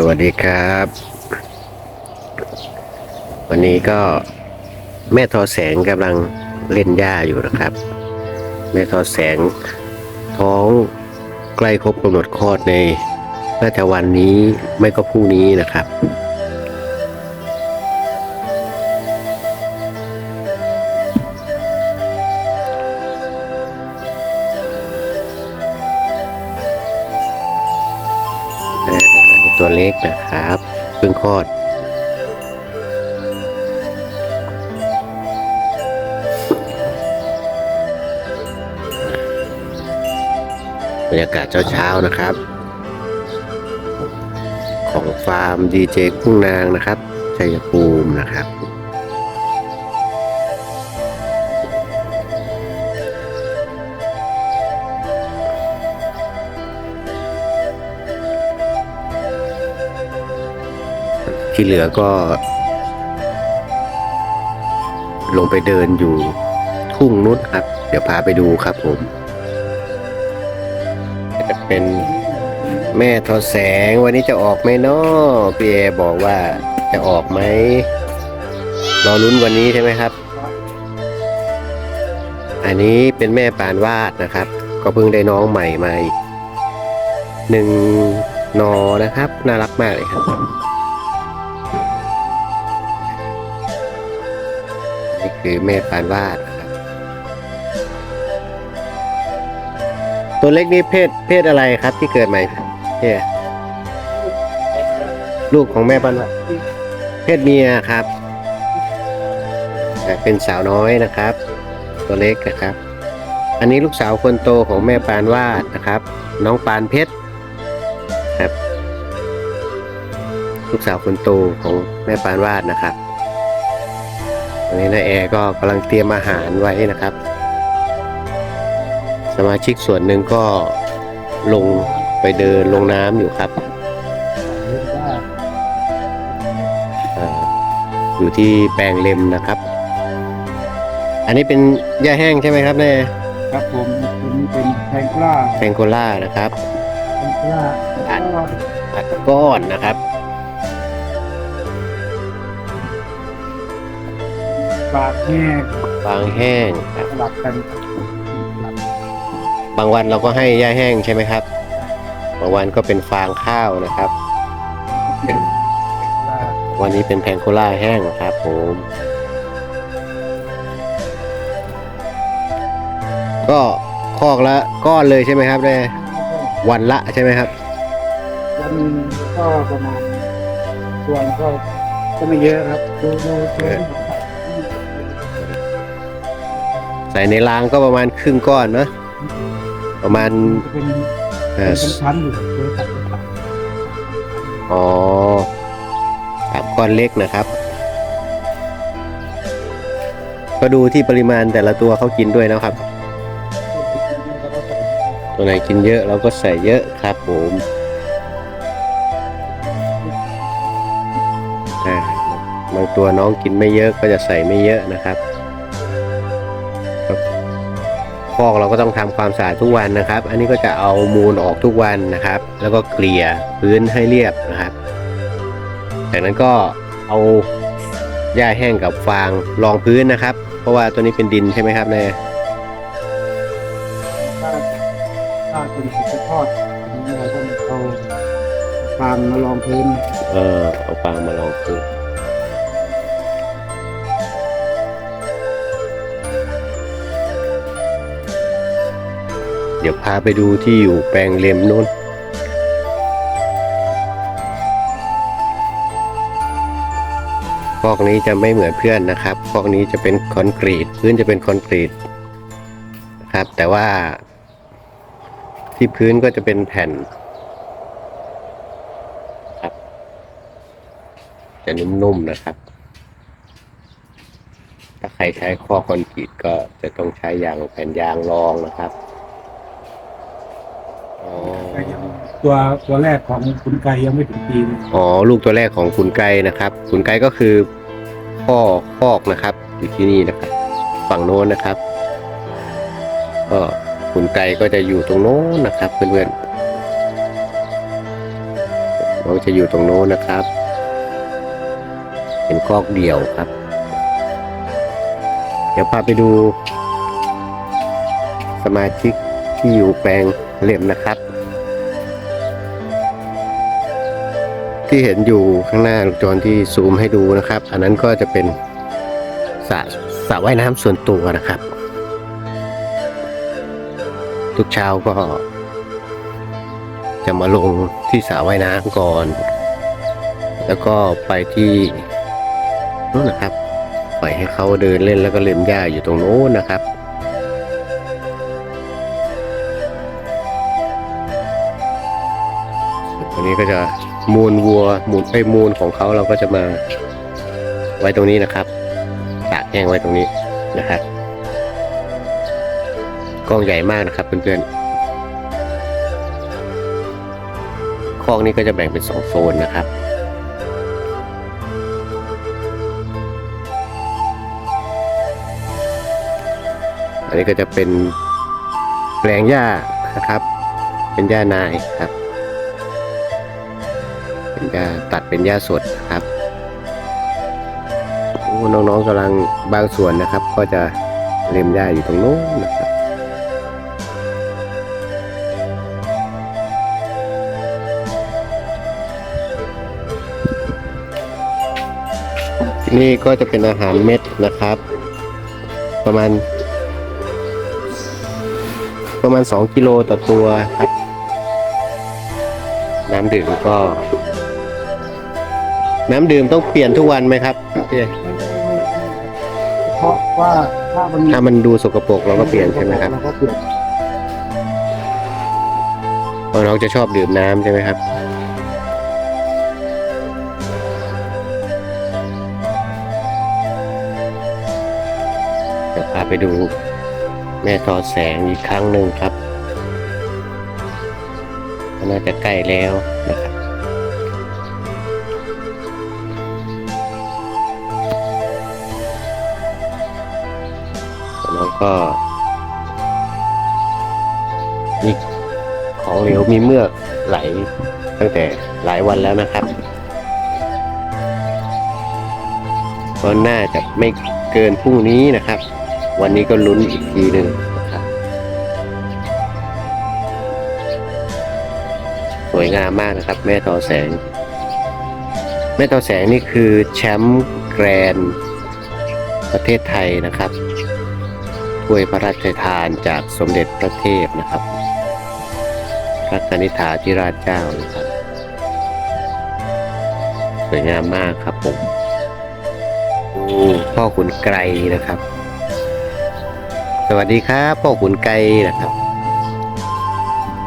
สวัสดีครับ วันนี้ก็แม่ทอแสงกำลังเล่นหญ้าอยู่นะครับ แม่ทอแสงท้องใกล้ครบกำหนดคลอดในน่าจะวันนี้ไม่ก็พรุ่งนี้นะครับ ตัวเล็กนะครับเพิ่งคลอดบรรยากาศเช้าๆนะครับ ของฟาร์มดีเจกุ้งนางนะครับชัยภูมินะครับ ที่เหลือก็ ลงไปเดินอยู่ทุ่งนุชครับ เดี๋ยวพาไปดูครับผมจะเป็นแม่ทอแสงวันนี้จะออกไหมเนาะพี่เอบอกว่าจะออกไหมรอลุ้นวันนี้ใช่ไหมครับ อันนี้เป็นแม่ปานวาดนะครับ ก็เพิ่งได้น้องใหม่มาหนึ่งนอนะครับ น่ารักมากเลยครับ นี่คือแม่ปานวาดนะครับ ตัวเล็กนี่เพศเพศอะไรครับที่เกิดใหม่เนี่ยลูกของแม่ปานวาดเพศเมียครับแต่เป็นสาวน้อยนะครับ ตัวเล็กนะครับ อันนี้ลูกสาวคนโตของแม่ปานวาดนะครับ น้องปานเพชรครับ ลูกสาวคนโตของแม่ปานวาดนะครับ วันนี้นาแอร์ก็กำลังเตรียมอาหารไว้นะครับ สมาชิกส่วนหนึ่งก็ลงไปเดินลงน้ำอยู่ครับอ่าอยู่ที่แปลงเล็มนะครับ อันนี้เป็นหญ้าแห้งใช่ไหมครับแน่ครับผมเป็นเป็นแพงกล้าแพงโกล่านะครับแพงกล้าอัดอัดก้อนนะครับ ปากแห้งฟางแห้งครับสลับกันบางวันเราก็ให้หญ้าแห้งใช่ไหมครับ บางวันก็เป็นฟางข้าวนะครับว่าวันนี้เป็นแพงโคล่าแห้งครับผม ก็คอกละก้อนเลยใช่ไหมครับแม่วันละใช่ไหมครับ วันหนึ่งก็ประมาณส่วนก็ก็ไม่เยอะครับดูดูดู ส่ในรางก็ประมาณครึ่งก้อนเนอะประมาณจะเป็นเอ่อเป็นชั้นๆอยู่ดูสับอ๋อสามก้อนเล็กนะครับ ก็ดูที่ปริมาณแต่ละตัวเขากินด้วยนะครับ ตัวไหนกินเยอะเราก็ใส่เยอะครับผมอ่าบางตัวน้องกินไม่เยอะก็จะใส่ไม่เยอะนะครับครับ ฟอกเราก็ต้องทำความสะอาดทุกวันนะครับ อันนี้ก็จะเอามูลออกทุกวันนะครับ แล้วก็เกลี่ยพื้นให้เรียบนะครับ จากนั้นก็เอาหญ้าแห้งกับฟางรองพื้นนะครับ เพราะว่าตัวนี้เป็นดินใช่ไหมครับเนยถ้าถ้าเป็นสุกทอดอันนี้เราต้องเอาฟางมาลองพื้น เออเอาฟางมารองพื้น ดี๋ยวพาไปดูที่อยู่แปลงเลมนู้นพอกนี้จะไม่เหมือนเพื่อนนะครับพอกนี้จะเป็นคอนกรีตพื้นจะเป็นคอนกรีตนะครับ แต่ว่า ที่พื้นก็จะเป็นแผ่นครับจะนุ่มๆนะครับ ถ้าใครใช้ข้อคอนกรีตก็จะต้องใช้ยางแผ่นยางรองนะครับ อ๋อตัวตัวแรกของคุณไก่ยังไม่ถึงปีเลยอ๋อลูกตัวแรกของคุณไก่นะครับ คุณไก่ก็คือพ่อคอกนะครับอยู่ที่นี่นะครับ ฝั่งโน้นนะครับก็คุณไก่ก็จะอยู่ตรงโน้นนะครับเพื่อนๆน้องจะอยู่ตรงโน้นนะครับ เป็นคอกเดี่ยวครับ เดี๋ยวพาไปดู สมาชิกที่อยู่แปลง เล็มนะครับ ที่เห็นอยู่ข้างหน้าลูกจรที่ซูมให้ดูนะครับ อันนั้นก็จะเป็นสระสระว่ายน้ำส่วนตัวนะครับ ทุกเช้าก็ จะมาลงที่สระว่ายน้ำก่อน แล้วก็ไปที่นู่นนะครับปล่อยให้เขาเดินเล่นแล้วก็เล่นหญ้าอยู่ตรงโน้นนะครับ วันนี้ก็จะมูลวัวมูลไอ้มูลของเขาเราก็จะมาไว้ตรงนี้นะครับตากแห้งไว้ตรงนี้นะครับกล้องใหญ่มากนะครับเพื่อนๆคอกนี้ก็จะแบ่งเป็นสองโซนนะครับอันนี้ก็จะเป็นแปลงหญ้านะครับ เป็นหญ้านายครับ เป็นหญ้าตัดเป็นหญ้าสดครับโอ้น้องๆกำลังบางส่วนนะครับ ก็จะเล็มหญ้าอยู่ตรงโน้นนะครับนี่ก็จะเป็นอาหารเม็ดนะครับ ประมาณ ประมาณ 2 กิโลต่อตัวครับ น้ำดื่มก็ น้ำดื่มต้องเปลี่ยนทุกวันไหมครับพี่เพราะว่าถ้ามันถ้ามันดูสกปรกเราก็เปลี่ยนใช่ไหมครับเราก็เปลี่ยนเพราะน้องจะชอบดื่มน้ำใช่ไหมครับเดี๋ยวพาไปดูแม่ทอแสงอีกครั้งหนึ่งครับก็น่าจะใกล้แล้วนะครับ ก็มีของเหลวมีเมือกไหลตั้งแต่หลายวันแล้วนะครับ ก็น่าจะไม่เกินพรุ่งนี้นะครับ วันนี้ก็ลุ้นอีกทีหนึ่งนะครับ สวยงามมากนะครับ แม่ทอแสง แม่ทอแสงนี่คือแชมป์แกรนประเทศไทยนะครับ ถ้วยพระราชทานจากสมเด็จพระเทพนะครับ พระกนิษฐาธิราชเจ้านะครับ สวยงามมากครับผมพ่อขุนไกรนะครับ สวัสดีครับพ่อขุนไกรนะครับ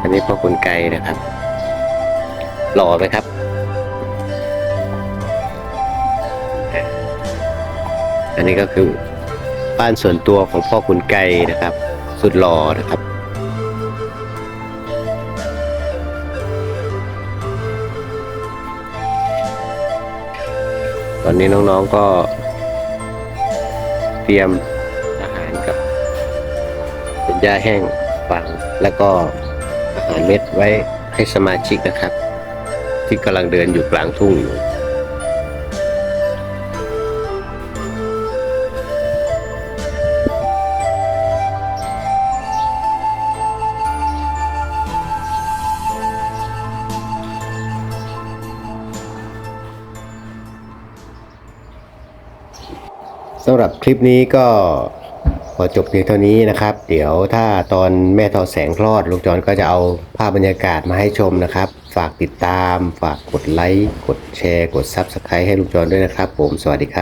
อันนี้พ่อขุนไกรนะครับ หล่อไหมครับอันนี้ก็คือ บ้านส่วนตัวของพ่อขุนไกนะครับ สุดหล่อนะครับ ตอนนี้น้องๆก็เตรียมอาหารกับเป็นหญ้าแห้งฝังแล้วก็อาหารเม็ดไว้ให้สมาชิกนะครับ ที่กำลังเดินอยู่กลางทุ่งอยู่ สำหรับคลิปนี้ก็ขอจบเพียงเท่านี้นะครับ เดี๋ยวถ้าตอนแม่ทอแสงคลอดลูกจอนก็จะเอาภาพบรรยากาศมาให้ชมนะครับ ฝากติดตาม ฝากกดไลค์ กดแชร์ กด Subscribe ให้ลูกจอนด้วยนะครับ ผม สวัสดีครับ